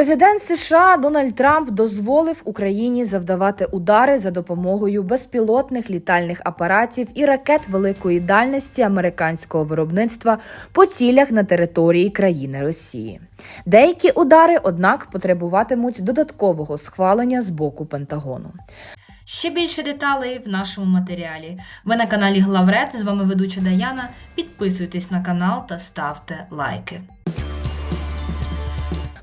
Президент США Дональд Трамп дозволив Україні завдавати удари за допомогою безпілотних літальних апаратів і ракет великої дальності американського виробництва по цілях на території країни Росії. Деякі удари, однак, потребуватимуть додаткового схвалення з боку Пентагону. Ще більше деталей в нашому матеріалі. Ви на каналі Главред. З вами ведуча Даяна. Підписуйтесь на канал та ставте лайки.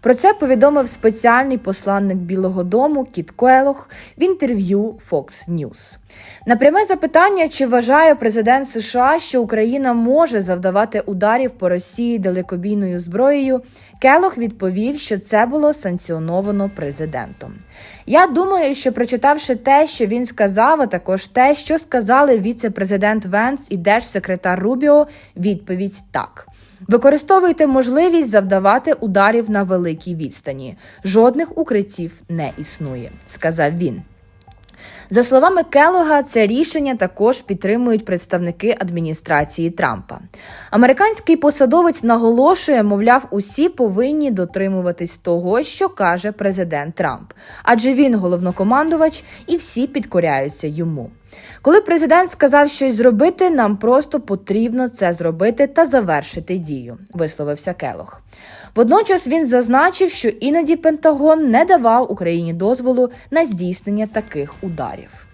Про це повідомив спеціальний посланник Білого Дому Кіт Келох в інтерв'ю Fox News. На пряме запитання, чи вважає президент США, що Україна може завдавати ударів по Росії далекобійною зброєю, Келох відповів, що це було санкціоновано президентом. Я думаю, що прочитавши те, що він сказав, а також те, що сказали віце-президент Венс і держсекретар Рубіо, відповідь так. Використовуйте можливість завдавати ударів на великій відстані. Жодних укриттів не існує, сказав він. За словами Келога, це рішення також підтримують представники адміністрації Трампа. Американський посадовець наголошує, мовляв, усі повинні дотримуватись того, що каже президент Трамп, адже він головнокомандувач і всі підкоряються йому. Коли президент сказав щось зробити, нам просто потрібно це зробити та завершити дію, висловився Келох. Водночас він зазначив, що іноді Пентагон не давав Україні дозволу на здійснення таких ударів гектарів.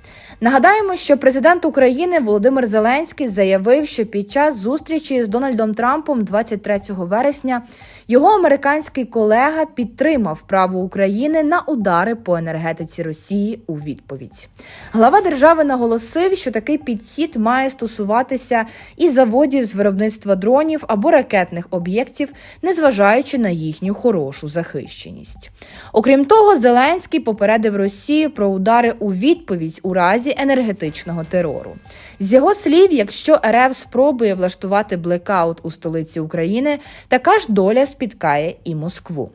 Нагадаємо, що президент України Володимир Зеленський заявив, що під час зустрічі з Дональдом Трампом 23 вересня його американський колега підтримав право України на удари по енергетиці Росії у відповідь. Глава держави наголосив, що такий підхід має стосуватися і заводів з виробництва дронів або ракетних об'єктів, незважаючи на їхню хорошу захищеність. Окрім того, Зеленський попередив Росію про удари у відповідь у разі енергетичного терору. З його слів, якщо РФ спробує влаштувати блекаут у столиці України, така ж доля спіткає і Москву.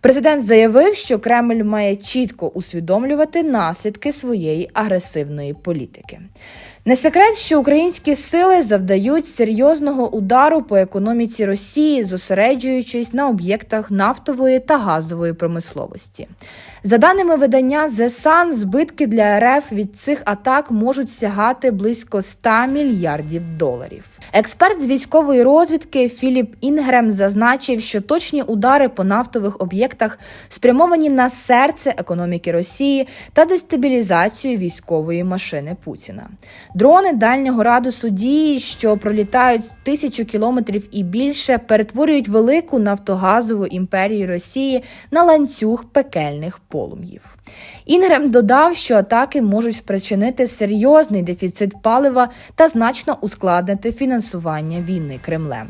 Президент заявив, що Кремль має чітко усвідомлювати наслідки своєї агресивної політики. Не секрет, що українські сили завдають серйозного удару по економіці Росії, зосереджуючись на об'єктах нафтової та газової промисловості. За даними видання The Sun, збитки для РФ від цих атак можуть сягати близько 100 мільярдів доларів. Експерт з військової розвідки Філіп Інгрем зазначив, що точні удари по нафтових об'єктах спрямовані на серце економіки Росії та дестабілізацію військової машини Путіна. Дрони дальнього радусу дії, що пролітають тисячу кілометрів і більше, перетворюють велику нафтогазову імперію Росії на ланцюг пекельних полум'їв. Інгрем додав, що атаки можуть спричинити серйозний дефіцит палива та значно ускладнити фінансування війни Кремлем.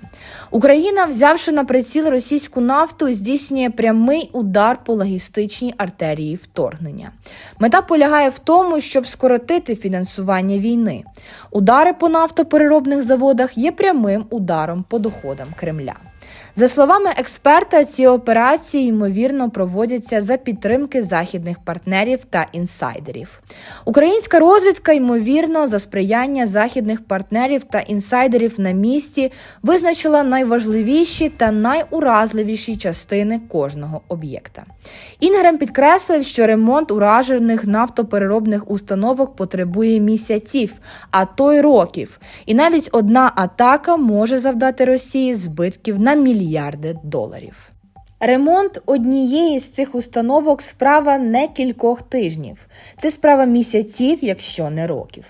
Україна, взявши на приціл російську нафту, здійснює прямий удар по логістичній артерії вторгнення. Мета полягає в тому, щоб скоротити фінансування війни. Удари по нафтопереробних заводах є прямим ударом по доходам Кремля. За словами експерта, ці операції ймовірно проводяться за підтримки західних партнерів та інсайдерів. Українська розвідка, ймовірно, за сприяння західних партнерів та інсайдерів на місці визначила найважливіші та найуразливіші частини кожного об'єкта. Інгрем підкреслив, що ремонт уражених нафтопереробних установок потребує місяців, а то й років. І навіть одна атака може завдати Росії збитків на мільярди доларів. Ремонт однієї з цих установок справа не кількох тижнів, це справа місяців, якщо не років.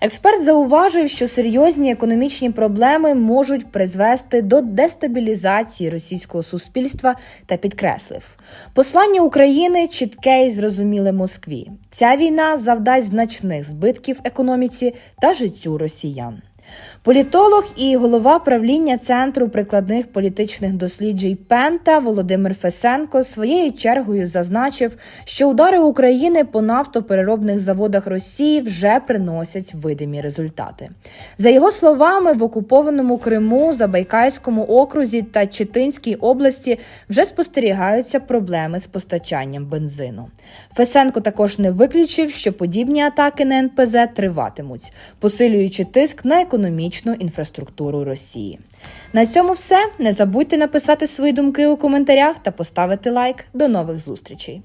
Експерт зауважив, що серйозні економічні проблеми можуть призвести до дестабілізації російського суспільства та підкреслив, послання України чітке і зрозуміле Москві. Ця війна завдасть значних збитків економіці та життю росіян. Політолог і голова правління Центру прикладних політичних досліджень Пента Володимир Фесенко своєю чергою зазначив, що удари України по нафтопереробних заводах Росії вже приносять видимі результати. За його словами, в окупованому Криму, Забайкальському окрузі та Читинській області вже спостерігаються проблеми з постачанням бензину. Фесенко також не виключив, що подібні атаки на НПЗ триватимуть, посилюючи тиск на економіку економічну інфраструктуру Росії. На цьому все. Не забудьте написати свої думки у коментарях та поставити лайк. До нових зустрічей.